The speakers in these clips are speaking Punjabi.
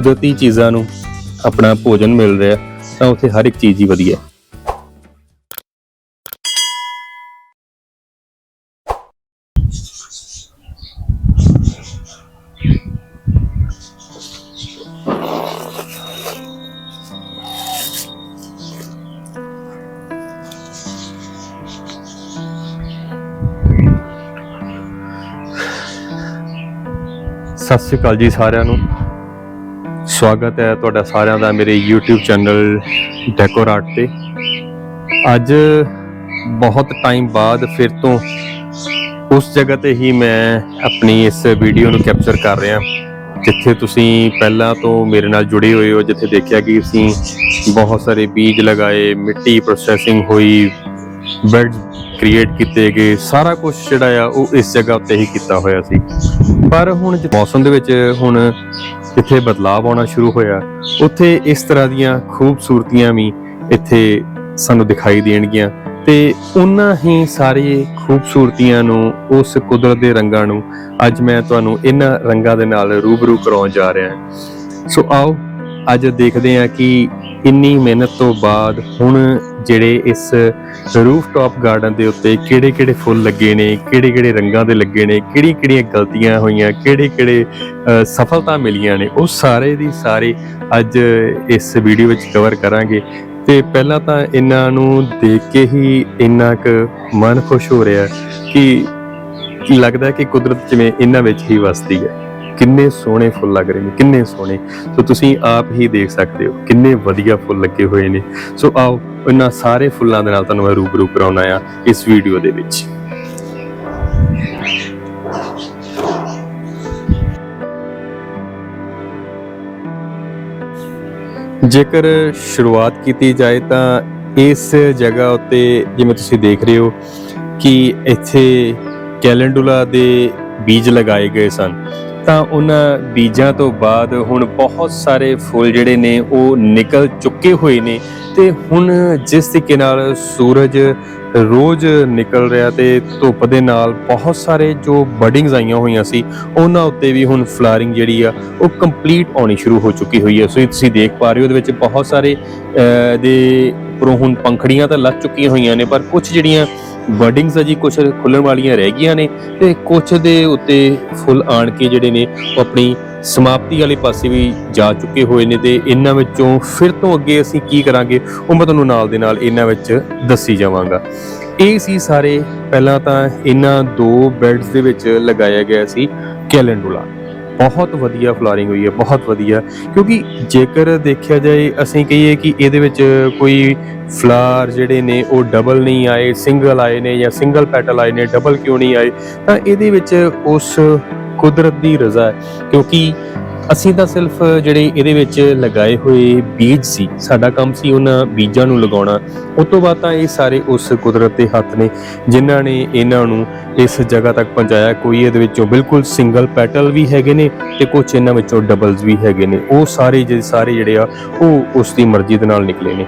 ਕੁਦਰਤੀ ਚੀਜ਼ਾਂ ਨੂੰ ਆਪਣਾ ਭੋਜਨ ਮਿਲ ਰਿਹਾ, ਤਾਂ ਉੱਥੇ ਹਰ ਇੱਕ ਚੀਜ਼ ਹੀ ਵਧੀਆ ਹੈ। ਸਤਿ ਸ਼੍ਰੀ ਅਕਾਲ ਜੀ ਸਾਰਿਆਂ ਨੂੰ। ਸਵਾਗਤ ਹੈ ਤੁਹਾਡਾ ਸਾਰਿਆਂ ਦਾ ਮੇਰੇ YouTube ਚੈਨਲ ਡੈਕੋਰਾਟ ਤੇ। ਅੱਜ ਬਹੁਤ ਟਾਈਮ ਬਾਅਦ ਫਿਰ ਤੋਂ ਉਸ ਜਗ੍ਹਾ ਤੇ ਹੀ ਮੈਂ ਆਪਣੀ ਇਸ ਵੀਡੀਓ ਨੂੰ ਕੈਪਚਰ ਕਰ ਰਿਹਾ। ਜਿੱਥੇ ਤੁਸੀਂ ਪਹਿਲਾਂ ਤੋਂ ਮੇਰੇ ਨਾਲ ਜੁੜੇ ਹੋਏ ਹੋ, ਜਿੱਥੇ ਦੇਖਿਆ ਕਿ ਅਸੀਂ ਬਹੁਤ ਸਾਰੇ ਬੀਜ ਲਗਾਏ, ਮਿੱਟੀ ਪ੍ਰੋਸੈਸਿੰਗ ਹੋਈ ਬੈਡ ਕ੍ਰੀਏਟ ਕੀਤੇ ਗਏ ਸਾਰਾ ਕੁਝ ਜਿਹੜਾ ਆ ਉਹ ਇਸ ਜਗ੍ਹਾ ਉੱਤੇ ਹੀ ਕੀਤਾ ਹੋਇਆ ਸੀ। ਪਰ ਹੁਣ ਮੌਸਮ ਦੇ ਵਿੱਚ ਹੁਣ ਜਿੱਥੇ ਬਦਲਾਅ ਆਉਣਾ ਸ਼ੁਰੂ ਹੋਇਆ, ਉੱਥੇ ਇਸ ਤਰ੍ਹਾਂ ਦੀਆਂ ਖੂਬਸੂਰਤੀਆਂ ਵੀ ਇੱਥੇ ਸਾਨੂੰ ਦਿਖਾਈ ਦੇਣਗੀਆਂ ਤੇ ਉਹਨਾਂ ਹੀ ਸਾਰੇ ਖੂਬਸੂਰਤੀਆਂ ਨੂੰ, ਉਸ ਕੁਦਰਤ ਦੇ ਰੰਗਾਂ ਨੂੰ ਅੱਜ ਮੈਂ ਤੁਹਾਨੂੰ ਇਹਨਾਂ ਰੰਗਾਂ ਦੇ ਨਾਲ ਰੂਬਰੂ ਕਰਾਉਣ ਜਾ ਰਿਹਾ ਹਾਂ। ਸੋ ਆਓ, ਅੱਜ ਦੇਖਦੇ ਹਾਂ ਕਿ ਇੰਨੀ ਮਿਹਨਤ ਤੋਂ ਬਾਅਦ ਹੁਣ ਜਿਹੜੇ ਇਸ ਰੂਫਟਾਪ ਗਾਰਡਨ ਦੇ ਉੱਤੇ ਕਿਹੜੇ-ਕਿਹੜੇ ਫੁੱਲ ਲੱਗੇ ਨੇ, ਕਿਹੜੇ-ਕਿਹੜੇ ਰੰਗਾਂ ਦੇ ਲੱਗੇ ਨੇ ਕਿਹੜੀ-ਕਿਹੜੀਆਂ ਗਲਤੀਆਂ ਹੋਈਆਂ, ਕਿਹੜੇ-ਕਿਹੜੇ ਸਫਲਤਾ ਮਿਲੀਆਂ ਨੇ, ਉਹ ਸਾਰੇ ਦੀ ਸਾਰੇ ਅੱਜ ਇਸ ਵੀਡੀਓ ਵਿੱਚ ਕਵਰ ਕਰਾਂਗੇ। ਤੇ ਪਹਿਲਾਂ ਤਾਂ ਇਹਨਾਂ ਨੂੰ ਦੇਖ ਕੇ ਹੀ ਇੰਨਾ ਕੁ ਮਨ ਖੁਸ਼ ਹੋ ਰਿਹਾ ਕਿ ਲੱਗਦਾ ਕਿ ਕੁਦਰਤ ਜਿਵੇਂ ਇਹਨਾਂ ਵਿੱਚ ਹੀ ਵਸਦੀ ਹੈ। ਕਿੰਨੇ ਸੋਹਣੇ ਫੁੱਲ ਲੱਗ ਰਹੇ ਨੇ, ਕਿੰਨੇ ਸੋਹਣੇ। ਸੋ ਤੁਸੀਂ ਆਪ ਹੀ ਦੇਖ ਸਕਦੇ ਹੋ, ਕਿੰਨੇ ਵਧੀਆ ਫੁੱਲ ਲੱਗੇ ਹੋਏ ਨੇ। ਸੋ ਆਓ, ਇਹਨਾਂ ਸਾਰੇ ਫੁੱਲਾਂ ਦੇ ਨਾਲ ਤੁਹਾਨੂੰ ਮੈਂ ਰੂਬਰੂ ਕਰਾਉਣਾ ਆ ਇਸ ਵੀਡੀਓ ਦੇ ਵਿੱਚ। ਜੇਕਰ ਸ਼ੁਰੂਆਤ ਕੀਤੀ ਜਾਏ ਤਾਂ ਇਸ ਜਗ੍ਹਾ ਉੱਤੇ ਜਿਵੇਂ ਤੁਸੀਂ ਦੇਖ ਰਹੇ ਹੋ ਕਿ ਇੱਥੇ ਕੈਲੰਡੂਲਾ ਦੇ ਬੀਜ ਲਗਾਏ ਗਏ ਸਨ। ਤਾਂ ਉਹਨਾਂ ਬੀਜਾਂ ਤੋਂ ਬਾਅਦ ਹੁਣ ਬਹੁਤ ਸਾਰੇ ਫੁੱਲ ਜਿਹੜੇ ਨੇ ਉਹ ਨਿਕਲ ਚੁੱਕੇ ਹੋਏ ਨੇ ਤੇ ਹੁਣ ਜਿਸ ਤਰੀਕੇ ਨਾਲ ਸੂਰਜ ਰੋਜ਼ ਨਿਕਲ ਰਿਹਾ ਤੇ ਧੁੱਪ ਦੇ ਨਾਲ ਬਹੁਤ ਸਾਰੇ ਜੋ ਬਡਿੰਗਸ ਆਈਆਂ ਹੋਈਆਂ ਸੀ ਉਹਨਾਂ ਉੱਤੇ ਵੀ ਹੁਣ ਫਲਾਰਿੰਗ ਜਿਹੜੀ ਆ ਉਹ ਕੰਪਲੀਟ ਆਉਣੀ ਸ਼ੁਰੂ ਹੋ ਚੁੱਕੀ ਹੋਈ ਹੈ ਸੋ ਇਹ ਤੁਸੀਂ ਦੇਖ ਪਾ ਰਹੇ ਹੋ ਉਹਦੇ ਵਿੱਚ ਬਹੁਤ ਸਾਰੇ ਅਹ, ਦੇ ਉੱਪਰੋਂ ਹੁਣ ਪੰਖੜੀਆਂ ਤਾਂ ਲੱਗ ਚੁੱਕੀਆਂ ਹੋਈਆਂ ਨੇ ਪਰ ਕੁਝ ਜਿਹੜੀਆਂ ਵਰਡਿੰਗਸ ਆ ਜੀ ਕੁਝ ਖੁੱਲਣ ਵਾਲੀਆਂ ਰਹਿ ਗਈਆਂ ਨੇ ਤੇ ਕੁਝ ਦੇ ਉੱਤੇ ਫੁੱਲ ਆਣ ਕੇ ਜਿਹੜੇ ਨੇ ਉਹ ਆਪਣੀ ਸਮਾਪਤੀ ਵਾਲੇ ਪਾਸੇ ਵੀ ਜਾ ਚੁੱਕੇ ਹੋਏ ਨੇ ਤੇ ਇਹਨਾਂ ਵਿੱਚੋਂ ਫਿਰ ਤੋਂ ਅੱਗੇ ਅਸੀਂ ਕੀ ਕਰਾਂਗੇ, ਉਹ ਮੈਂ ਤੁਹਾਨੂੰ ਨਾਲ ਦੇ ਨਾਲ ਇਹਨਾਂ ਵਿੱਚ ਦੱਸੀ ਜਾਵਾਂਗਾ। ਇਹ ਸੀ ਸਾਰੇ, ਪਹਿਲਾਂ ਤਾਂ ਇਹਨਾਂ ਦੋ ਬੈਡਸ ਦੇ ਵਿੱਚ ਲਗਾਇਆ ਗਿਆ ਸੀ ਕੈਲੰਡੂਲਾ। ਬਹੁਤ ਵਧੀਆ ਫਲਾਰਿੰਗ ਹੋਈ ਹੈ, ਬਹੁਤ ਵਧੀਆ। ਕਿਉਂਕਿ ਜੇਕਰ ਦੇਖਿਆ ਜਾਏ, ਅਸੀਂ ਕਹੀਏ ਕਿ ਇਹਦੇ ਵਿੱਚ ਕੋਈ ਫਲਾਰ ਜਿਹੜੇ ਨੇ, ਉਹ ਡਬਲ ਨਹੀਂ ਆਏ ਸਿੰਗਲ ਆਏ ਨੇ ਜਾਂ ਸਿੰਗਲ ਪੈਟਲ ਆਏ ਨੇ ਡਬਲ ਕਿਉਂ ਨਹੀਂ ਆਏ, ਤਾਂ ਇਹਦੇ ਵਿੱਚ ਉਸ ਕੁਦਰਤ ਦੀ ਰਜ਼ਾ ਹੈ। ਕਿਉਂਕਿ ਅਸੀਂ ਤਾਂ ਸਿਰਫ ਜਿਹੜੇ ਇਹਦੇ ਵਿੱਚ ਲਗਾਏ ਹੋਏ ਬੀਜ ਸੀ, ਸਾਡਾ ਕੰਮ ਸੀ ਉਹਨਾਂ ਬੀਜਾਂ ਨੂੰ ਲਗਾਉਣਾ। ਉਸ ਤੋਂ ਬਾਅਦ ਤਾਂ ਇਹ ਸਾਰੇ ਉਸ ਕੁਦਰਤ ਦੇ ਹੱਥ ਨੇ, ਜਿਨ੍ਹਾਂ ਨੇ ਇਹਨਾਂ ਨੂੰ ਇਸ ਜਗ੍ਹਾ ਤੱਕ ਪਹੁੰਚਾਇਆ। ਕੋਈ ਇਹਦੇ ਵਿੱਚੋਂ ਬਿਲਕੁਲ ਸਿੰਗਲ ਪੈਟਲ ਵੀ ਹੈਗੇ ਨੇ ਤੇ ਕੁਝ ਇਹਨਾਂ ਵਿੱਚੋਂ ਡਬਲਸ ਵੀ ਹੈਗੇ ਨੇ। ਉਹ ਸਾਰੇ ਜਿਹੜੇ ਸਾਰੇ ਜਿਹੜੇ ਆ, ਉਹ ਉਸ ਦੀ ਮਰਜ਼ੀ ਦੇ ਨਾਲ ਨਿਕਲੇ ਨੇ।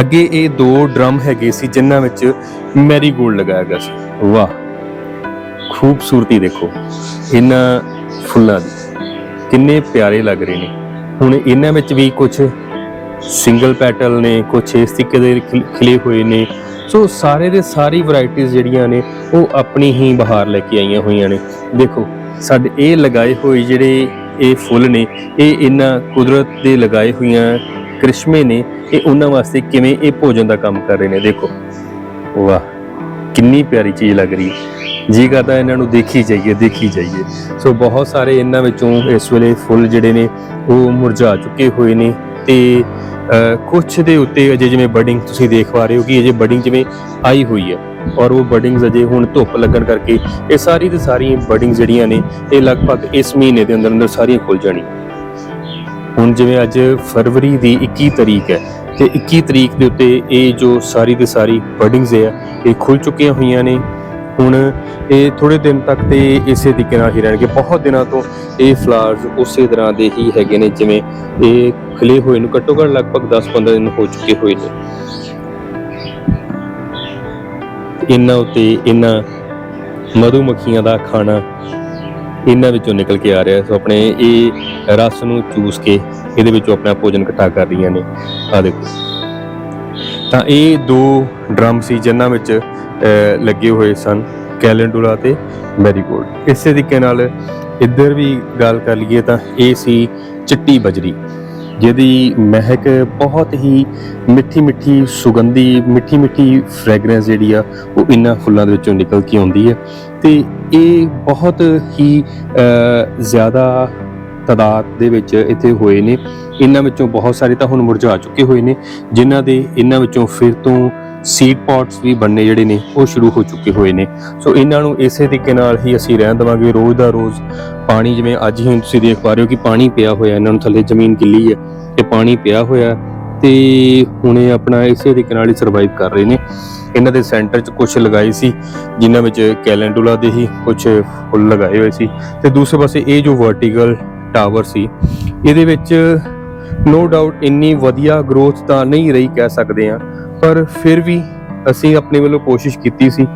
ਅੱਗੇ ਇਹ ਦੋ ਡਰਮ ਹੈਗੇ ਸੀ, ਜਿਨ੍ਹਾਂ ਵਿੱਚ ਮੈਰੀਗੋਲਡ ਲਗਾਇਆ ਗਿਆ ਸੀ। ਵਾਹ, ਖੂਬਸੂਰਤੀ ਦੇਖੋ, ਇਹਨਾਂ ਫੁੱਲਾਂ ਦੀ। ਕਿੰਨੇ ਪਿਆਰੇ ਲੱਗ ਰਹੇ ਨੇ। ਹੁਣ ਇਹਨਾਂ ਵਿੱਚ ਵੀ ਕੁਝ ਸਿੰਗਲ ਪੈਟਲ ਨੇ ਕੁਝ ਇਸ ਤਰੀਕੇ ਦੇ ਖਿਲ- ਖਿਲੇ ਹੋਏ ਨੇ। ਸੋ ਸਾਰੇ ਦੇ ਸਾਰੀ ਵੈਰਾਈਟੀਆਂ ਜਿਹੜੀਆਂ ਨੇ, ਉਹ ਆਪਣੀ ਹੀ ਬਹਾਰ ਲੈ ਕੇ ਆਈਆਂ ਹੋਈਆਂ ਨੇ। ਦੇਖੋ, ਸਾਡੇ ਇਹ ਲਗਾਏ ਹੋਏ ਜਿਹੜੇ ਇਹ ਫੁੱਲ ਨੇ, ਇਹ ਇਹਨਾਂ ਕੁਦਰਤ ਦੇ ਲਗਾਏ ਹੋਈਆਂ ਕ੍ਰਿਸ਼ਮੇ ਨੇ, ਇਹ ਉਹਨਾਂ ਵਾਸਤੇ ਕਿਵੇਂ ਇਹ ਭੋਜਨ ਦਾ ਕੰਮ ਕਰ ਰਹੇ ਨੇ। ਦੇਖੋ, ਵਾਹ, ਕਿੰਨੀ ਪਿਆਰੀ ਚੀਜ਼ ਲੱਗ ਰਹੀ ਹੈ। ਜੀ ਕਰਦਾ, ਇਹਨਾਂ ਨੂੰ ਦੇਖੀ ਜਾਈਏ ਦੇਖੀ ਜਾਈਏ। ਸੋ ਬਹੁਤ ਸਾਰੇ ਇਹਨਾਂ ਵਿੱਚੋਂ ਇਸ ਵੇਲੇ ਫੁੱਲ ਜਿਹੜੇ ਨੇ, ਉਹ ਮੁਰਝਾ ਚੁੱਕੇ ਹੋਏ ਨੇ ਤੇ ਕੁਝ ਦੇ ਉੱਤੇ ਅਜੇ ਜਿਵੇਂ ਬਡਿੰਗ ਤੁਸੀਂ ਦੇਖ ਪਾ ਰਹੇ ਹੋ ਕਿ ਅਜੇ ਬਡਿੰਗ ਜਿਵੇਂ ਆਈ ਹੋਈ ਹੈ। ਔਰ ਉਹ ਬਡਿੰਗਸ ਅਜੇ ਹੁਣ ਧੁੱਪ ਲੱਗਣ ਕਰਕੇ ਇਹ ਸਾਰੀ ਦੀ ਸਾਰੀਆਂ ਬਡਿੰਗ ਜਿਹੜੀਆਂ ਨੇ, ਇਹ ਲਗਭਗ ਇਸ ਮਹੀਨੇ ਦੇ ਅੰਦਰ ਅੰਦਰ ਸਾਰੀਆਂ ਖੁੱਲ ਜਾਣੀਆਂ। ਹੁਣ ਜਿਵੇਂ ਅੱਜ ਫਰਵਰੀ ਦੀ 21 ਤਰੀਕ ਹੈ ਤੇ 21 ਤਰੀਕ ਦੇ ਉੱਤੇ ਇਹ ਜੋ ਸਾਰੀ ਦੀ ਸਾਰੀ ਬਡਿੰਗਸ ਹੈ ਇਹ ਖੁੱਲ ਚੁੱਕੀਆਂ ਹੋਈਆਂ ਨੇ ਹੁਣ ਇਹ ਥੋੜੇ ਦਿਨ ਤੱਕ ਤੇ ਇਸੇ ਤਰੀਕੇ ਨਾਲ ਹੀ ਰਹਿਣਗੇ। ਬਹੁਤ ਦਿਨਾਂ ਤੋਂ ਇਹ ਫਲਾਵਰਸ ਉਸੇ ਤਰ੍ਹਾਂ ਦੇ ਹੀ ਹੈਗੇ ਨੇ ਜਿਵੇਂ ਇਹ ਖਿਲੇ ਹੋਏ ਨੂੰ ਘੱਟੋ ਘੱਟ ਲਗਭਗ 10-15 ਦਿਨ ਹੋ ਚੁੱਕੇ ਹੋਏ ਨੇ। ਇਹਨਾਂ ਉਤੇ ਇਹਨਾਂ ਮਧੂਮੱਖੀਆਂ ਦਾ ਖਾਣਾ ਇਹਨਾਂ ਵਿੱਚੋਂ ਨਿਕਲ ਕੇ ਆ ਰਿਹਾ ਸੋ ਆਪਣੇ ਇਹ ਰਸ ਨੂੰ ਚੂਸ ਕੇ ਇਹਦੇ ਵਿੱਚੋਂ ਆਪਣਾ ਭੋਜਨ ਇਕੱਠਾ ਕਰ ਰਹੀਆਂ ਨੇ। ਆ ਦੇਖੋ। ਤਾਂ ਇਹ ਦੋ ਡਰਮ ਸੀ, ਜਿਨ੍ਹਾਂ ਵਿੱਚ ਲੱਗੇ ਹੋਏ ਸਨ ਕੈਲੰਡੂਲਾ ਤੇ ਮੈਰੀਗੋਲਡ। ਇਸੇ ਤਰੀਕੇ ਨਾਲ ਇੱਧਰ ਵੀ ਗੱਲ ਕਰ ਲਈਏ ਤਾਂ ਇਹ ਸੀ ਚਿੱਟੀ ਬਜਰੀ, ਜਿਹਦੀ ਮਹਿਕ ਬਹੁਤ ਹੀ ਮਿੱਠੀ ਮਿੱਠੀ ਸੁਗੰਧੀ, ਮਿੱਠੀ ਮਿੱਠੀ ਫ੍ਰੈਗਰੈਂਸ ਜਿਹੜੀ ਆ, ਉਹ ਇਹਨਾਂ ਫੁੱਲਾਂ ਦੇ ਵਿੱਚੋਂ ਨਿਕਲ ਕੇ ਆਉਂਦੀ ਹੈ। ਤੇ ਇਹ ਬਹੁਤ ਹੀ ਜ਼ਿਆਦਾ ਤਾਦਾਦ ਦੇ ਵਿੱਚ ਇੱਥੇ ਹੋਏ ਨੇ। ਇਹਨਾਂ ਵਿੱਚੋਂ ਬਹੁਤ ਸਾਰੇ ਤਾਂ ਹੁਣ ਮੁਰਝਾ ਚੁੱਕੇ ਹੋਏ ਨੇ, ਜਿਨ੍ਹਾਂ ਦੇ ਇਹਨਾਂ ਵਿੱਚੋਂ ਫਿਰ ਤੋਂ ਸੀਡ ਪੌਟਸ ਵੀ ਬਣਨੇ ਜਿਹੜੇ ਨੇ, ਉਹ ਸ਼ੁਰੂ ਹੋ ਚੁੱਕੇ ਹੋਏ ਨੇ। ਸੋ ਇਹਨਾਂ ਨੂੰ ਇਸੇ ਤਰੀਕੇ ਨਾਲ ਹੀ ਅਸੀਂ ਰਹਿਣ ਦੇਵਾਂਗੇ ਰੋਜ਼ ਦਾ ਰੋਜ਼। ਪਾਣੀ ਜਿਵੇਂ ਅੱਜ ਹੀ ਤੁਸੀਂ ਦੇਖ ਪਾ ਰਹੇ ਹੋ ਕਿ ਪਾਣੀ ਪਿਆ ਹੋਇਆ ਇਹਨਾਂ ਨੂੰ ਥੱਲੇ ਜ਼ਮੀਨ ਗਿੱਲੀ ਹੈ ਤੇ ਪਾਣੀ ਪਿਆ ਹੋਇਆ ਤੇ ਹੁਣ ਇਹ ਆਪਣਾ ਇਸੇ ਤਰੀਕੇ ਨਾਲ ਹੀ ਸਰਵਾਈਵ ਕਰ ਰਹੇ ਨੇ। ਇਹਨਾਂ ਦੇ ਸੈਂਟਰ 'ਚ ਕੁਝ ਲਗਾਏ ਸੀ, ਜਿਨ੍ਹਾਂ ਵਿੱਚ ਕੈਲੈਂਡੂਲਾ ਦੇ ਹੀ ਕੁਝ ਫੁੱਲ ਲਗਾਏ ਹੋਏ ਸੀ। ਤੇ ਦੂਸਰੇ ਪਾਸੇ ਇਹ ਜੋ ਵਰਟੀਕਲ ਟਾਵਰ ਸੀ, ਇਹਦੇ ਵਿੱਚ ਨੋ ਡਾਊਟ ਇੰਨੀ ਵਧੀਆ ਗਰੋਥ ਤਾਂ ਨਹੀਂ ਰਹੀ ਕਹਿ ਸਕਦੇ ਆ ਪਰ ਫਿਰ ਵੀ ਅਸੀਂ ਆਪਣੇ ਵੱਲੋਂ ਕੋਸ਼ਿਸ਼ ਕੀਤੀ ਸੀ।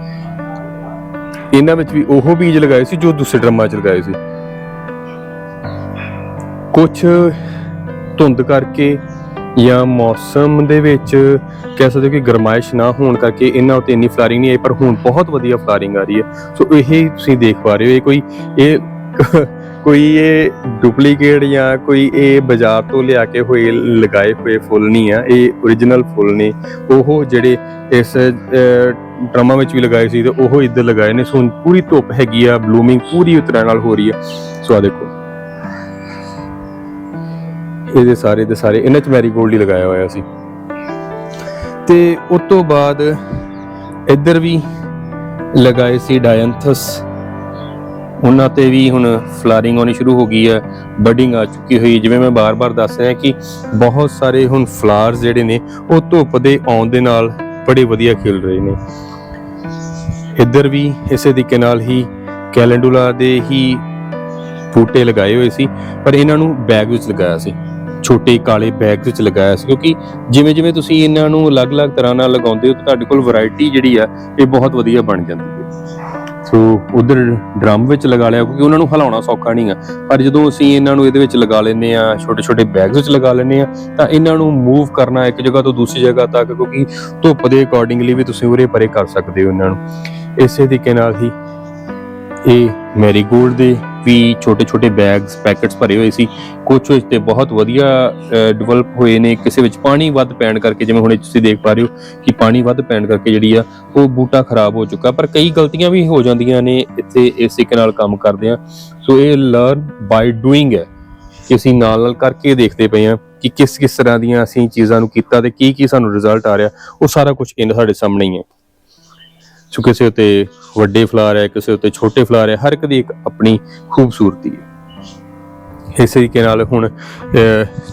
ਇਹਨਾਂ ਵਿੱਚ ਵੀ ਉਹ ਬੀਜ ਲਗਾਏ ਸੀ ਜੋ ਦੂਸਰੇ ਡਰਮਾਂ 'ਚ ਲਗਾਏ ਸੀ। ਕੁਝ ਧੁੰਦ ਕਰਕੇ ਜਾਂ ਮੌਸਮ ਦੇ ਵਿੱਚ ਕਹਿ ਸਕਦੇ ਹੋ ਕਿ ਗਰਮਾਇਸ਼ ਨਾ ਹੋਣ ਕਰਕੇ ਇਹਨਾਂ ਉੱਤੇ ਇੰਨੀ ਫਲਾਰਿੰਗ ਨਹੀਂ ਆਈ, ਪਰ ਹੁਣ ਬਹੁਤ ਵਧੀਆ ਫਲਾਰਿੰਗ ਆ ਰਹੀ ਹੈ। ਸੋ ਇਹ ਤੁਸੀਂ ਦੇਖ ਪਾ ਰਹੇ ਹੋ, ਇਹ ਕੋਈ, ਇਹ ਕੋਈ ਇਹ ਡੁਪਲੀਕੇਟ ਜਾਂ ਕੋਈ ਇਹ ਬਾਜ਼ਾਰ ਤੋਂ ਲਿਆ ਕੇ ਹੋਏ ਲਗਾਏ ਹੋਏ ਫੁੱਲ ਨਹੀਂ ਆ ਇਹ origignal ਫੁੱਲ ਨੇ। ਉਹ ਜਿਹੜੇ ਇਸ ਅਹ, ਡਰਮਾਂ ਵਿੱਚ ਵੀ ਲਗਾਏ ਸੀ ਤੇ ਉਹ ਇੱਧਰ ਲਗਾਏ ਨੇ। ਸੋ ਪੂਰੀ ਧੁੱਪ ਹੈਗੀ ਆ ਬਲੂਮਿੰਗ ਪੂਰੀ ਤਰ੍ਹਾਂ ਨਾਲ ਹੋ ਰਹੀ ਹੈ ਸੋ ਆ ਦੇਖੋ। ਇਹਦੇ ਸਾਰੇ ਦੇ ਸਾਰੇ ਇਹਨਾਂ ਚ ਮੈਰੀਗੋਲਡ ਹੀ ਲਗਾਇਆ ਹੋਇਆ ਸੀ। ਤੇ ਉਸ ਤੋਂ ਬਾਅਦ ਇੱਧਰ ਵੀ ਲਗਾਏ ਸੀ ਡਾਇੰਥਸ ਉਹਨਾਂ ਤੇ ਵੀ ਹੁਣ ਫਲਾਰਿੰਗ ਆਉਣੀ ਸ਼ੁਰੂ ਹੋ ਗਈ ਹੈ ਬਡਿੰਗ ਆ ਚੁੱਕੀ ਹੋਈ ਜਿਵੇਂ ਮੈਂ ਬਾਰ-ਬਾਰ ਦੱਸ ਰਿਹਾ ਕਿ ਬਹੁਤ ਸਾਰੇ ਹੁਣ ਫਲਾਵਰਸ ਜਿਹੜੇ ਨੇ, ਉਹ ਧੁੱਪ ਦੇ ਆਉਣ ਦੇ ਨਾਲ ਬੜੇ ਵਧੀਆ ਖਿਲ ਰਹੇ ਨੇ। ਇੱਧਰ ਵੀ ਇਸੇ ਤਰੀਕੇ ਨਾਲ ਹੀ ਕੈਲੰਡੂਲਾ ਦੇ ਹੀ ਬੂਟੇ ਲਗਾਏ ਹੋਏ ਸੀ, ਪਰ ਇਹਨਾਂ ਨੂੰ ਬੈਗ ਵਿੱਚ ਲਗਾਇਆ ਸੀ। ਛੋਟੇ ਕਾਲੇ ਬੈਗ ਵਿੱਚ ਲਗਾਇਆ ਸੀ, ਕਿਉਂਕਿ ਜਿਵੇਂ ਜਿਵੇਂ ਤੁਸੀਂ ਇਹਨਾਂ ਨੂੰ ਅਲੱਗ-ਅਲੱਗ ਤਰ੍ਹਾਂ ਨਾਲ ਲਗਾਉਂਦੇ ਹੋ, ਤਾਂ ਤੁਹਾਡੇ ਕੋਲ ਵੈਰਾਈਟੀ ਜਿਹੜੀ ਆ, ਇਹ ਬਹੁਤ ਵਧੀਆ ਬਣ ਜਾਂਦੀ ਹੈ। ਸੋ ਉਧਰ ਡਰਮ ਵਿੱਚ ਲਗਾ ਲਿਆ ਕਿਉਂਕਿ ਉਹਨਾਂ ਨੂੰ ਹਿਲਾਉਣਾ ਸੌਖਾ ਨਹੀਂ ਆ। ਪਰ ਜਦੋਂ ਅਸੀਂ ਇਹਨਾਂ ਨੂੰ ਇਹਦੇ ਵਿੱਚ ਲਗਾ ਲੈਂਦੇ ਆ ਛੋਟੇ ਛੋਟੇ ਬੈਗਸ ਵਿੱਚ ਲਗਾ ਲੈਂਦੇ ਆ ਤਾਂ ਇਹਨਾਂ ਨੂੰ ਮੂਵ ਕਰਨਾ ਇੱਕ ਜਗ੍ਹਾ ਤੋਂ ਦੂਸਰੀ ਜਗ੍ਹਾ ਤੱਕ ਕਿਉਂਕਿ ਧੁੱਪ ਦੇ ਅਕੋਰਡਿੰਗਲੀ ਵੀ ਤੁਸੀਂ ਉਰੇ ਪਰੇ ਕਰ ਸਕਦੇ ਹੋ ਇਹਨਾਂ ਨੂੰ। ਇਸੇ ਤਰੀਕੇ ਨਾਲ ਹੀ ਇਹ ਮੈਰੀਗੋਲਡ ਦੇ ਵੀ ਛੋਟੇ ਛੋਟੇ ਬੈਗਸ ਪੈਕੇਟਸ ਭਰੇ ਹੋਏ ਸੀ। ਕੁਝ ਵਿੱਚ ਤੇ ਬਹੁਤ ਵਧੀਆ ਡਿਵੈਲਪ ਹੋਏ ਨੇ। ਕਿਸੇ ਵਿੱਚ ਪਾਣੀ ਵੱਧ ਪੈਣ ਕਰਕੇ, ਜਿਵੇਂ ਹੁਣ ਤੁਸੀਂ ਦੇਖ ਪਾ ਰਹੇ ਹੋ ਕਿ ਪਾਣੀ ਵੱਧ ਪੈਣ ਕਰਕੇ ਜਿਹੜੀ ਆ, ਉਹ ਬੂਟਾ ਖਰਾਬ ਹੋ ਚੁੱਕਾ। ਪਰ ਕਈ ਗਲਤੀਆਂ ਵੀ ਹੋ ਜਾਂਦੀਆਂ ਨੇ, ਇੱਥੇ ਇਸ ਤਰੀਕੇ ਨਾਲ ਕੰਮ ਕਰਦੇ ਆ। ਸੋ ਇਹ ਲਰਨ ਬਾਈ ਡੂਇੰਗ ਹੈ। ਕਿ ਅਸੀਂ ਨਾਲ ਨਾਲ ਕਰਕੇ ਦੇਖਦੇ ਪਏ ਆ ਕਿ ਕਿਸ ਕਿਸ ਤਰ੍ਹਾਂ ਦੀਆਂ ਅਸੀਂ ਚੀਜ਼ਾਂ ਨੂੰ ਕੀਤਾ ਤੇ ਕੀ ਕੀ ਸਾਨੂੰ ਰਿਜ਼ਲਟ ਆ ਰਿਹਾ। ਉਹ ਸਾਰਾ ਕੁਝ ਇਹਨਾਂ ਸਾਡੇ ਸਾਹਮਣੇ ਹੀ ਹੈ। ਸੋ ਕਿਸੇ ਉੱਤੇ ਵੱਡੇ ਫਲਾਰ ਹੈ, ਕਿਸੇ ਉੱਤੇ ਛੋਟੇ ਫਲਾਰ ਹੈ, ਹਰ ਇੱਕ ਦੀ ਇੱਕ ਆਪਣੀ ਖੂਬਸੂਰਤੀ ਹੈ। ਇਸੇ ਤਰੀਕੇ ਨਾਲ ਹੁਣ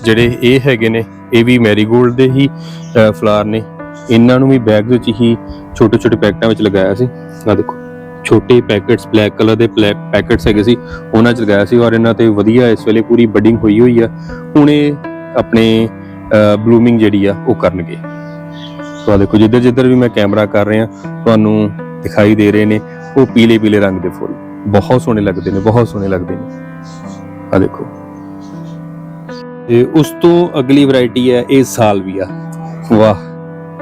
ਜਿਹੜੇ ਇਹ ਹੈਗੇ ਨੇ, ਇਹ ਵੀ ਮੈਰੀਗੋਲਡ ਦੇ ਹੀ ਫਲਾਰ ਨੇ। ਇਹਨਾਂ ਨੂੰ ਵੀ ਬੈਗ ਵਿੱਚ ਹੀ ਛੋਟੇ ਛੋਟੇ ਪੈਕਟਾਂ ਵਿੱਚ ਲਗਾਇਆ ਸੀ। ਆ ਦੇਖੋ, ਛੋਟੇ ਪੈਕਟਸ ਬਲੈਕ ਕਲਰ ਦੇ ਪੈਕਟਸ ਹੈਗੇ ਸੀ, ਉਹਨਾਂ ਚ ਲਗਾਇਆ ਸੀ ਔਰ ਇਹਨਾਂ ਤੇ ਵਧੀਆ ਇਸ ਵੇਲੇ ਪੂਰੀ ਬਡਿੰਗ ਹੋਈ ਹੋਈ ਆ। ਹੁਣ ਇਹ ਆਪਣੇ ਬਲੂਮਿੰਗ ਜਿਹੜੀ ਆ, ਉਹ ਕਰਨਗੇ। ਸੋ ਆ ਦੇਖੋ, ਜਿੱਧਰ ਜਿੱਧਰ ਵੀ ਮੈਂ ਕੈਮਰਾ ਕਰ ਰਿਹਾ, ਤੁਹਾਨੂੰ ਦਿਖਾਈ ਦੇ ਰਹੇ ਨੇ, ਉਹ ਪੀਲੇ ਪੀਲੇ ਰੰਗ ਦੇ ਫੁੱਲ। ਬਹੁਤ ਸੋਹਣੇ ਲੱਗਦੇ ਨੇ, ਬਹੁਤ ਸੋਹਣੇ ਲੱਗਦੇ ਨੇ। ਆ ਦੇਖੋ। ਤੇ ਉਸ ਤੋਂ ਅਗਲੀ ਵੈਰਾਈਟੀ ਹੈ, ਇਹ ਸਾਲਵੀਆ। ਵਾਹ,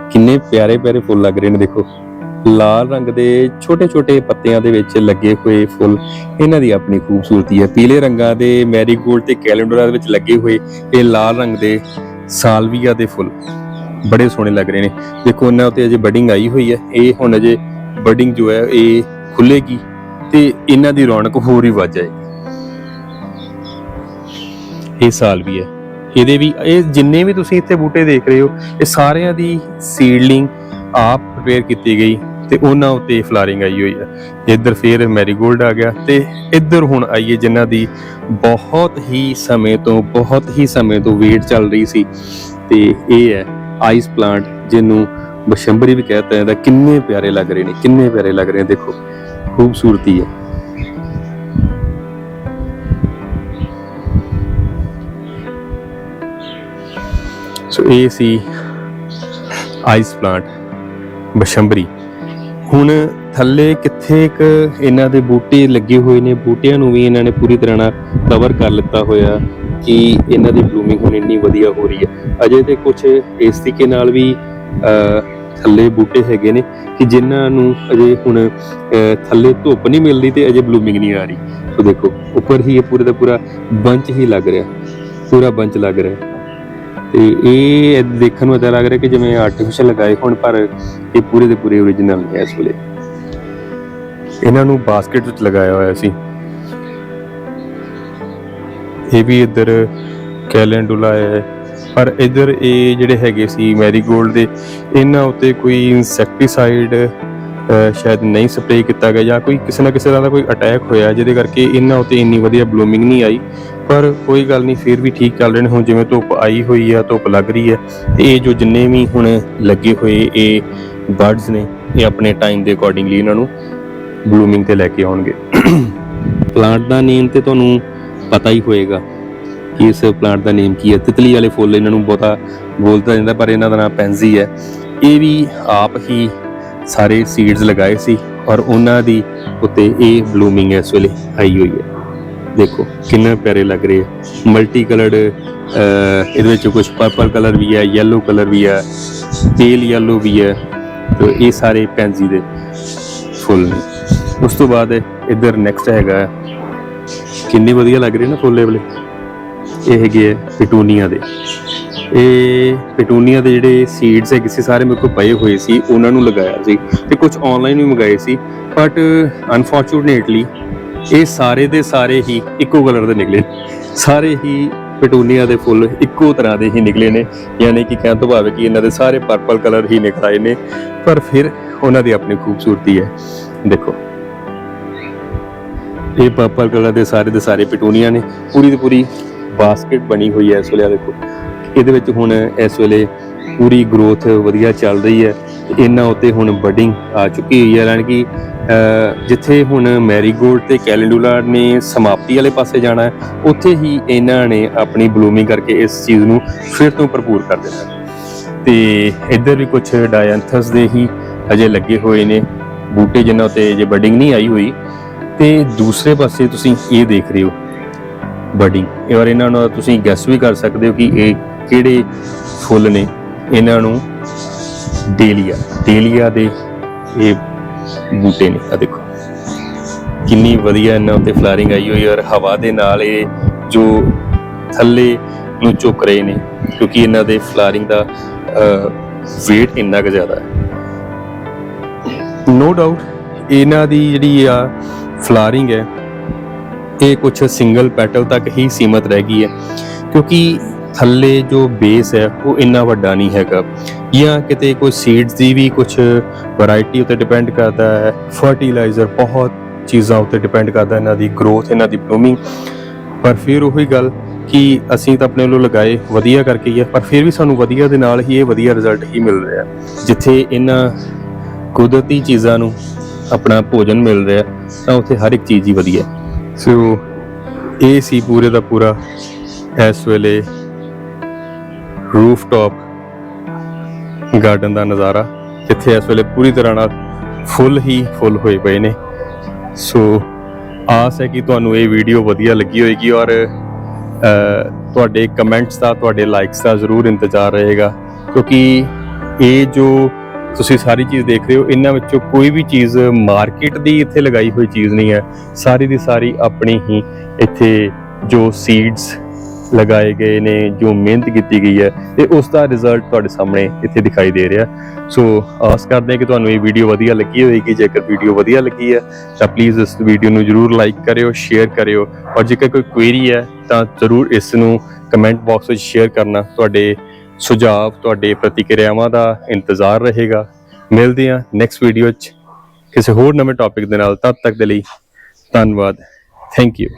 ਕਿੰਨੇ ਪਿਆਰੇ ਪਿਆਰੇ ਫੁੱਲ ਲੱਗ ਰਹੇ ਨੇ, ਦੇਖੋ। ਲਾਲ ਰੰਗ ਦੇ ਛੋਟੇ ਛੋਟੇ ਪੱਤਿਆਂ ਦੇ ਵਿੱਚ ਲੱਗੇ ਹੋਏ ਫੁੱਲ, ਇਹਨਾਂ ਦੀ ਆਪਣੀ ਖੂਬਸੂਰਤੀ ਹੈ। ਪੀਲੇ ਰੰਗਾਂ ਦੇ ਮੈਰੀਗੋਲਡ ਤੇ ਕੈਲੰਡਰਾ ਦੇ ਵਿੱਚ ਲੱਗੇ ਹੋਏ ਇਹ ਲਾਲ ਰੰਗ ਦੇ ਸਾਲਵੀਆ ਦੇ ਫੁੱਲ। ਬੜੇ ਸੋਹਣੇ ਲੱਗ ਰਹੇ ਨੇ। ਦੇਖੋ ਇਹਨਾਂ ਉੱਤੇ ਅਜੇ ਬਡਿੰਗ ਆਈ ਹੋਈ ਹੈ। ਇਹ ਹੁਣ ਅਜੇ ਬਡਿੰਗ ਜੋ ਹੈ, ਇਹ ਖੁੱਲੇਗੀ ਤੇ ਇਹਨਾਂ ਦੀ ਰੌਣਕ ਹੋਰ ਹੀ ਵੱਧ ਜਾਏਗੀ। ਇਹ ਸਾਲ ਵੀ ਹੈ। ਇਹਦੇ ਵੀ, ਇਹ ਜਿੰਨੇ ਵੀ ਤੁਸੀਂ ਇੱਥੇ ਬੂਟੇ ਦੇਖ ਰਹੇ ਹੋ, ਇਹ ਸਾਰਿਆਂ ਦੀ ਸੀਡਲਿੰਗ ਆਪ ਪ੍ਰਪੇਅਰ ਕੀਤੀ ਗਈ ਤੇ ਉਹਨਾਂ ਉੱਤੇ ਫਲਾਰਿੰਗ ਆਈ ਹੋਈ ਹੈ। ਇੱਧਰ ਫੇਰ ਮੈਰੀਗੋਲਡ ਆ ਗਿਆ ਤੇ ਇੱਧਰ ਹੁਣ ਆਈਏ ਜਿਨ੍ਹਾਂ ਦੀ ਬਹੁਤ ਹੀ ਸਮੇਂ ਤੋਂ, ਬਹੁਤ ਹੀ ਸਮੇਂ ਤੋਂ ਵੇਟ ਚੱਲ ਰਹੀ ਸੀ। ਤੇ ਇਹ ਹੈ ਆਈਸ ਪਲਾਂਟ ਜਿਹਨੂੰ ਬਸ਼ੰਬਰੀ ਵੀ ਕਹਿੰਦਾ ਜਾਂਦਾ ਕਿੰਨੇ ਪਿਆਰੇ ਲੱਗ ਰਹੇ ਨੇ, ਕਿੰਨੇ ਪਿਆਰੇ ਲੱਗ ਰਹੇ ਨੇ, ਦੇਖੋ, ਖੂਬਸੂਰਤੀ ਹੈ। ਸੋ ਇਹ ਸੀ ਆਈਸ ਪਲਾਂਟ ਬਸ਼ੰਬਰੀ। ਹੁਣ ਥੱਲੇ ਕਿੱਥੇ ਇੱਕ ਇਹਨਾਂ ਦੇ ਬੂਟੇ ਲੱਗੇ ਹੋਏ ਨੇ, ਬੂਟਿਆਂ ਨੂੰ ਵੀ ਇਹਨਾਂ ਨੇ ਪੂਰੀ ਤਰ੍ਹਾਂ ਨਾਲ ਕਵਰ ਕਰ ਲਿੱਤਾ ਹੋਇਆ ਕਿ ਇਹਨਾਂ ਦੀ ਬਲੂਮਿੰਗ ਹੁਣ ਇੰਨੀ ਵਧੀਆ ਹੋ ਰਹੀ ਹੈ। ਅਜੇ ਤੇ ਕੁਝ ਇਸ ਤਰੀਕੇ ਨਾਲ ਵੀ ਥੱਲੇ ਬੂਟੇ ਹੈਗੇ ਨੇ ਕਿ ਜਿਨ੍ਹਾਂ ਨੂੰ ਅਜੇ ਹੁਣ ਥੱਲੇ ਧੁੱਪ ਨਹੀਂ ਮਿਲਦੀ ਤੇ ਅਜੇ ਬਲੂਮਿੰਗ ਨਹੀਂ ਆ ਰਹੀ। ਸੋ ਦੇਖੋ, ਉੱਪਰ ਹੀ ਇਹ ਪੂਰੇ ਦਾ ਪੂਰਾ ਬੰਚ ਹੀ ਲੱਗ ਰਿਹਾ। ਪੂਰਾ ਬੰਚ ਲੱਗ ਰਿਹਾ। ਤੇ ਇਹ ਦੇਖਣ ਨੂੰ ਇਦਾਂ ਲੱਗ ਰਿਹਾ ਕਿ ਜਿਵੇਂ ਆਰਟੀਫੀਸ਼ੀਅਲ ਲਗਾਏ ਹੋਣ, ਪਰ ਇਹ ਪੂਰੇ ਦੇ ਪੂਰੇ ਓਰੀਜਨਲ ਨੇ ਇਸ ਵੇਲੇ। ਇਹਨਾਂ ਨੂੰ ਬਾਸਕਟ ਵਿੱਚ ਲਗਾਇਆ ਹੋਇਆ ਸੀ। ਇਹ ਵੀ ਇੱਧਰ ਕੈਲੈਂਡੂਲਾ ਹੈ। ਪਰ ਇੱਧਰ ਇਹ ਜਿਹੜੇ ਹੈਗੇ ਸੀ ਮੈਰੀਗੋਲਡ ਦੇ, ਇਹਨਾਂ ਉੱਤੇ ਕੋਈ ਇਨਸੈਕਟੀਸਾਈਡ ਸ਼ਾਇਦ ਨਹੀਂ ਸਪਰੇਅ ਕੀਤਾ ਗਿਆ ਜਾਂ ਕੋਈ ਕਿਸੇ ਨਾ ਕਿਸੇ ਤਰ੍ਹਾਂ ਦਾ ਕੋਈ ਅਟੈਕ ਹੋਇਆ, ਜਿਹਦੇ ਕਰਕੇ ਇਹਨਾਂ ਉੱਤੇ ਇੰਨੀ ਵਧੀਆ ਬਲੂਮਿੰਗ ਨਹੀਂ ਆਈ। ਪਰ ਕੋਈ ਗੱਲ ਨਹੀਂ, ਫਿਰ ਵੀ ਠੀਕ ਚੱਲ ਰਹੇ ਨੇ। ਹੁਣ ਜਿਵੇਂ ਧੁੱਪ ਆਈ ਹੋਈ ਆ, ਧੁੱਪ ਲੱਗ ਰਹੀ ਹੈ ਤੇ ਇਹ ਜੋ ਜਿੰਨੇ ਵੀ ਹੁਣ ਲੱਗੇ ਹੋਏ ਇਹ ਬਰਡਸ ਨੇ, ਇਹ ਆਪਣੇ ਟਾਈਮ ਦੇ ਅਕੋਰਡਿੰਗਲੀ ਇਹਨਾਂ ਨੂੰ ਬਲੂਮਿੰਗ ਤੇ ਲੈ ਕੇ ਆਉਣਗੇ। ਪਲਾਂਟ ਦਾ ਨੇਮ ਤੇ ਤੁਹਾਨੂੰ ਪਤਾ ਹੀ ਹੋਏਗਾ ਕਿ ਇਸ ਪਲਾਂਟ ਦਾ ਨੇਮ ਕੀ ਹੈ ਤਿਤਲੀ ਵਾਲੇ ਫੁੱਲ ਇਹਨਾਂ ਨੂੰ ਬਹੁਤਾ ਬੋਲਦਾ ਜਾਂਦਾ, ਪਰ ਇਹਨਾਂ ਦਾ ਨਾਮ ਪੈਂਜ਼ੀ ਹੈ ਇਹ ਵੀ ਆਪ ਹੀ ਸਾਰੇ ਸੀਡਸ ਲਗਾਏ ਸੀ ਔਰ ਉਹਨਾਂ ਦੀ ਉੱਤੇ ਇਹ ਬਲੂਮਿੰਗ ਇਸ ਵੇਲੇ ਆਈ ਹੋਈ ਹੈ ਦੇਖੋ, ਕਿੰਨੇ ਪਿਆਰੇ ਲੱਗ ਰਹੇ ਮਲਟੀ ਕਲਰਡ ਇਹਦੇ ਵਿੱਚ ਕੁਝ ਪਰਪਲ ਕਲਰ ਵੀ ਹੈ ਯੈਲੋ ਕਲਰ ਵੀ ਹੈ ਤੇਲ ਯੈਲੋ ਵੀ ਹੈ ਤੇ ਇਹ ਸਾਰੇ ਪੈਂਜ਼ੀ ਦੇ ਫੁੱਲ ਨੇ। ਉਸ ਤੋਂ ਬਾਅਦ ਇੱਧਰ ਨੈਕਸਟ ਹੈਗਾ, ਕਿੰਨੇ ਵਧੀਆ ਲੱਗ ਰਹੇ ਨਾ ਫੁੱਲ ਇਹ ਵਾਲੇ। ਇਹ ਹੈਗੇ ਆ ਪਿਟੂਨੀਆ ਦੇ। ਇਹ ਪਿਟੂਨੀਆ ਦੇ ਜਿਹੜੇ ਸੀਡਸ ਹੈ ਕਿਸੇ ਸਾਰੇ ਮੇਰੇ ਕੋਲ ਪਏ ਹੋਏ ਸੀ, ਉਹਨਾਂ ਨੂੰ ਲਗਾਇਆ ਸੀ ਤੇ ਕੁਝ ਆਨਲਾਈਨ ਵੀ ਮੰਗਾਏ ਸੀ। ਬਟ ਅਨਫੋਰਚੂਨੇਟਲੀ ਇਹ ਸਾਰੇ ਦੇ ਸਾਰੇ ਹੀ ਇੱਕੋ ਕਲਰ ਦੇ ਨਿਕਲੇ ਸਾਰੇ ਹੀ ਪਿਟੂਨੀਆ ਦੇ ਫੁੱਲ ਇੱਕੋ ਤਰ੍ਹਾਂ ਦੇ ਹੀ ਨਿਕਲੇ ਨੇ। ਯਾਨੀ ਕਿ ਕਹਿਣ ਤੋਂ ਭਾਵ ਕਿ ਇਹਨਾਂ ਦੇ ਸਾਰੇ ਪਰਪਲ ਕਲਰ ਹੀ ਨਿਕਲ ਆਏ ਨੇ। ਪਰ ਫਿਰ ਉਹਨਾਂ ਦੀ ਆਪਣੀ ਖੂਬਸੂਰਤੀ ਹੈ। ਦੇਖੋ। ਇਹ ਪਰਪਲ ਕਲਰ ਦੇ ਸਾਰੇ ਦੇ ਸਾਰੇ ਪਿਟੂਨੀਆ ਨੇ। ਪੂਰੀ ਦੀ ਪੂਰੀ ਬਾਸਕਟ ਬਣੀ ਹੋਈ ਹੈ ਇਸ ਵੇਲੇ ਦੇਖੋ। ਇਹਦੇ ਵਿੱਚ ਹੁਣ ਇਸ ਵੇਲੇ ਪੂਰੀ ਗਰੋਥ ਵਧੀਆ ਚੱਲ ਰਹੀ ਹੈ। ਇਹਨਾਂ ਉੱਤੇ ਹੁਣ ਬਡਿੰਗ ਆ ਚੁੱਕੀ ਹੋਈ ਹੈ, ਯਾਨੀ ਕਿ ਜਿੱਥੇ ਹੁਣ ਮੈਰੀਗੋਲਡ ਤੇ ਕੈਲੈਂਡੂਲਾ ਨੇ ਸਮਾਪਤੀ ਵਾਲੇ ਪਾਸੇ ਜਾਣਾ ਹੈ, ਉੱਥੇ ਹੀ ਇਹਨਾਂ ਨੇ ਆਪਣੀ ਬਲੂਮਿੰਗ ਕਰਕੇ ਇਸ ਚੀਜ਼ ਨੂੰ ਫਿਰ ਤੋਂ ਭਰਪੂਰ ਕਰ ਦਿੱਤਾ। ਤੇ ਇੱਧਰ ਵੀ ਕੁਝ ਡਾਇਐਂਥਸ ਦੇ ਹੀ ਅਜੇ ਲੱਗੇ ਹੋਏ ਨੇ, ਬੂਟੇ ਜਿਨ੍ਹਾਂ ਉੱਤੇ ਜੇ ਬਡਿੰਗ ਨਹੀਂ ਆਈ ਹੋਈ। ਤੇ ਦੂਸਰੇ ਪਾਸੇ ਤੁਸੀਂ ਇਹ ਦੇਖ ਰਹੇ ਹੋ ਬਡਿੰਗ ਇਹ ਵਾਰ ਇਹਨਾਂ ਨੂੰ ਤੁਸੀਂ ਗੈਸ ਵੀ ਕਰ ਸਕਦੇ ਹੋ ਕਿ ਇਹ ਕਿਹੜੇ ਫੁੱਲ ਨੇ। ਇਹਨਾਂ ਨੂੰ ਡੇਲੀਆ ਡੇਲੀਆ ਦੇ ਇਹ ਬੂਟੇ ਨੇ ਆ ਦੇਖੋ। ਕਿੰਨੀ ਵਧੀਆ ਇਹਨਾਂ ਉੱਤੇ ਫਲਾਰਿੰਗ ਆਈ ਹੋਈ ਔਰ ਹਵਾ ਦੇ ਨਾਲ ਇਹ ਜੋ ਥੱਲੇ ਨੂੰ ਝੁਕ ਰਹੇ ਨੇ, ਕਿਉਂਕਿ ਇਹਨਾਂ ਦੇ ਫਲਾਰਿੰਗ ਦਾ weight ਇੰਨਾ ਕੁ ਜ਼ਿਆਦਾ ਹੈ। ਨੋ ਡਾਊਟ ਇਹਨਾਂ ਦੀ ਜਿਹੜੀ ਆ ਫਲਾਰਿੰਗ ਹੈ, ਇਹ ਕੁਝ ਸਿੰਗਲ ਪੈਟਲ ਤੱਕ ਹੀ ਸੀਮਤ ਰਹਿ ਗਈ ਹੈ, ਕਿਉਂਕਿ ਥੱਲੇ ਜੋ ਬੇਸ ਹੈ, ਉਹ ਇੰਨਾ ਵੱਡਾ ਨਹੀਂ ਹੈਗਾ। ਜਾਂ ਕਿਤੇ ਕੋਈ ਸੀਡਸ ਦੀ ਵੀ ਕੁਝ ਵੈਰਾਈਟੀ ਉੱਤੇ ਡਿਪੈਂਡ ਕਰਦਾ ਹੈ ਫਰਟੀਲਾਈਜ਼ਰ ਬਹੁਤ ਚੀਜ਼ਾਂ ਉੱਤੇ ਡਿਪੈਂਡ ਕਰਦਾ ਇਹਨਾਂ ਦੀ ਗਰੋਥ ਇਹਨਾਂ ਦੀ ਬਲੂਮਿੰਗ ਪਰ ਫਿਰ ਉਹੀ ਗੱਲ ਕਿ ਅਸੀਂ ਤਾਂ ਆਪਣੇ ਵੱਲੋਂ ਲਗਾਏ ਵਧੀਆ ਕਰਕੇ ਹੀ ਹੈ ਪਰ ਫਿਰ ਵੀ ਸਾਨੂੰ ਵਧੀਆ ਦੇ ਨਾਲ ਹੀ ਇਹ ਵਧੀਆ ਰਿਜ਼ਲਟ ਹੀ ਮਿਲ ਰਿਹਾ ਜਿੱਥੇ ਇਹਨਾਂ ਕੁਦਰਤੀ ਚੀਜ਼ਾਂ ਨੂੰ ਆਪਣਾ ਭੋਜਨ ਮਿਲ ਰਿਹਾ ਤਾਂ ਉੱਥੇ ਹਰ ਇੱਕ ਚੀਜ਼ ਹੀ ਵਧੀਆ ਸੋ ਇਹ ਸੀ ਪੂਰੇ ਦਾ ਪੂਰਾ ਇਸ ਵੇਲੇ ਰੂਫਟਾਪ ਗਾਰਡਨ ਦਾ ਨਜ਼ਾਰਾ, ਜਿੱਥੇ ਇਸ ਵੇਲੇ ਪੂਰੀ ਤਰ੍ਹਾਂ ਨਾਲ ਫੁੱਲ ਹੀ ਫੁੱਲ ਹੋਏ ਪਏ ਨੇ। ਸੋ ਆਸ ਹੈ ਕਿ ਤੁਹਾਨੂੰ ਇਹ ਵੀਡੀਓ ਵਧੀਆ ਲੱਗੀ ਹੋਏਗੀ ਔਰ ਤੁਹਾਡੇ ਕਮੈਂਟਸ ਦਾ, ਤੁਹਾਡੇ ਲਾਈਕਸ ਦਾ ਜ਼ਰੂਰ ਇੰਤਜ਼ਾਰ ਰਹੇਗਾ। ਕਿਉਂਕਿ ਇਹ ਜੋ ਤੁਸੀਂ ਸਾਰੀ ਚੀਜ਼ ਦੇਖ ਰਹੇ ਹੋ, ਇਹਨਾਂ ਵਿੱਚੋਂ ਕੋਈ ਵੀ ਚੀਜ਼ ਮਾਰਕੀਟ ਦੀ ਇੱਥੇ ਲਗਾਈ ਹੋਈ ਚੀਜ਼ ਨਹੀਂ ਹੈ। ਸਾਰੀ ਦੀ ਸਾਰੀ ਆਪਣੀ ਹੀ ਇੱਥੇ ਜੋ ਸੀਡਸ ਲਗਾਏ ਗਏ ਨੇ, ਜੋ ਮਿਹਨਤ ਕੀਤੀ ਗਈ ਹੈ ਤੇ ਉਸ ਦਾ ਰਿਜ਼ਲਟ ਤੁਹਾਡੇ ਸਾਹਮਣੇ ਇੱਥੇ ਦਿਖਾਈ ਦੇ ਰਿਹਾ। ਸੋ ਆਸ ਕਰਦੇ ਹਾਂ ਕਿ ਤੁਹਾਨੂੰ ਇਹ ਵੀਡੀਓ ਵਧੀਆ ਲੱਗੀ ਹੋਵੇਗੀ। ਜੇਕਰ ਵੀਡੀਓ ਵਧੀਆ ਲੱਗੀ ਹੈ, ਤਾਂ ਪਲੀਜ਼ ਇਸ ਵੀਡੀਓ ਨੂੰ ਜਰੂਰ ਲਾਈਕ ਕਰਿਓ ਸ਼ੇਅਰ ਕਰਿਓ। ਔਰ ਜੇਕਰ ਕੋਈ ਕੁਐਰੀ ਹੈ, ਤਾਂ ਜਰੂਰ ਇਸ ਨੂੰ ਕਮੈਂਟ ਬਾਕਸ ਵਿੱਚ ਸ਼ੇਅਰ ਕਰਨਾ। ਤੁਹਾਡੇ ਸੁਝਾਅ, ਤੁਹਾਡੇ ਪ੍ਰਤੀਕਿਰਿਆਵਾਂ ਦਾ ਇੰਤਜ਼ਾਰ ਰਹੇਗਾ। ਮਿਲਦੇ ਹਾਂ ਨੈਕਸਟ ਵੀਡੀਓ 'ਚ ਕਿਸੇ ਹੋਰ ਨਵੇਂ ਟੌਪਿਕ ਦੇ ਨਾਲ। ਤਦ ਤੱਕ ਦੇ ਲਈ ਧੰਨਵਾਦ। Thank you